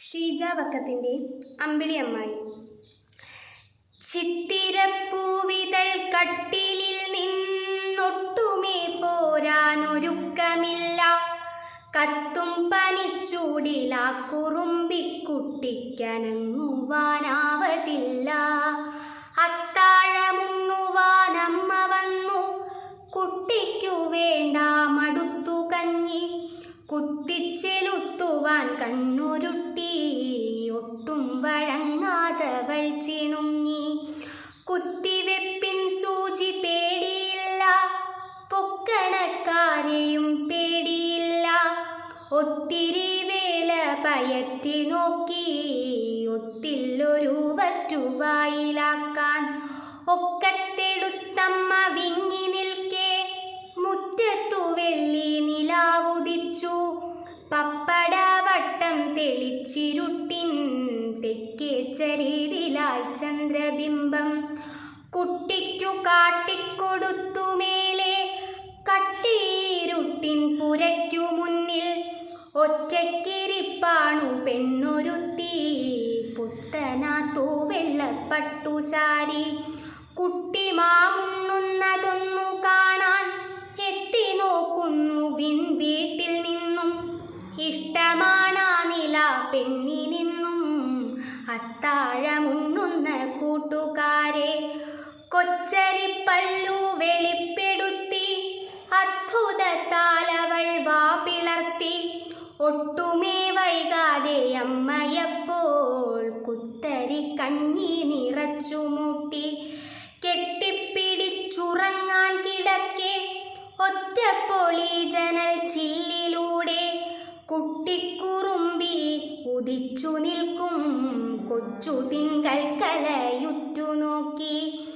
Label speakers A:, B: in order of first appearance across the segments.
A: ഷീജ വക്കത്തിന്റെ അമ്പിളിയമ്മായി. ചിത്തിരപ്പൂവിതൾ കട്ടിലിൽ നിന്നൊട്ടുമേ പോരാനൊരുക്കമില്ല. കത്തും പനിച്ചൂടിലാ കുറുമ്പിക്കുട്ടിക്കനങ്ങുവാനാവതില്ല. കുത്തിച്ചെലുത്തുവാൻ കണ്ണുരുട്ടി ഒട്ടും വഴങ്ങാതവൾ ചിണുങ്ങി. കുത്തിവെപ്പിൻ സൂചി പേടിയില്ല പൊക്കണക്കാരെയും പേടിയില്ല. ഒത്തിരി വേല പയറ്റി നോക്കി ഒത്തില്ലൊരു വറ്റുവായിലാക്കാൻ ഒക്കത്തെടുത്തമ്മ വിങ്ങി നിൽക്കെ മുറ്റത്തു വെള്ളി നിലാവുദിച്ചു. പപ്പടവട്ടം തെളിച്ചിരുട്ടിൻ തെക്കേ ചരിവിലായി ചന്ദ്രബിംബം. കുട്ടിക്കു കാട്ടിക്കൊടുത്തു മേലെ കട്ടിയിരുട്ടിൻ പുരയ്ക്കു മുന്നിൽ ഒറ്റയ്ക്കിരിപ്പാണു പെണ്ണൊരുത്തി. പുത്തനാത്തു കുട്ടി മാമുണ്ണുന്നതൊന്നു കാണാൻ എത്തി നോക്കുന്നു. വിൺ വീട്ടിൽ നിന്നും ഇഷ്ടമാണാ നില പെണ്ണിനെന്നും അത്താഴമുണ്ണുന്ന കൂട്ടുകാരെ കൊച്ചരിപ്പല്ലു വെളിപ്പെടുത്തി അത്ഭുതത്താലവൾ വാ പിളർത്തി. ഒട്ടുമേ വൈകാതെ അമ്മയപ്പോൾ കുത്തരി കഞ്ഞി നിറച്ചു ഉദിച്ചു നിൽക്കും. കൊച്ചു തിങ്കൾ കലയുറ്റു നോക്കി.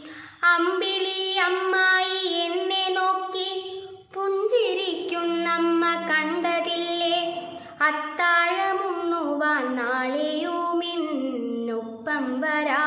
A: അമ്പിളി അമ്മായി എന്നെ നോക്കി. പുഞ്ചിരിക്കുന്നമ്മ കണ്ടതില്ലേ? അത്താഴമുണ്ണുവാൻ നാളെയുമിന്നൊപ്പം ചൊല്ലി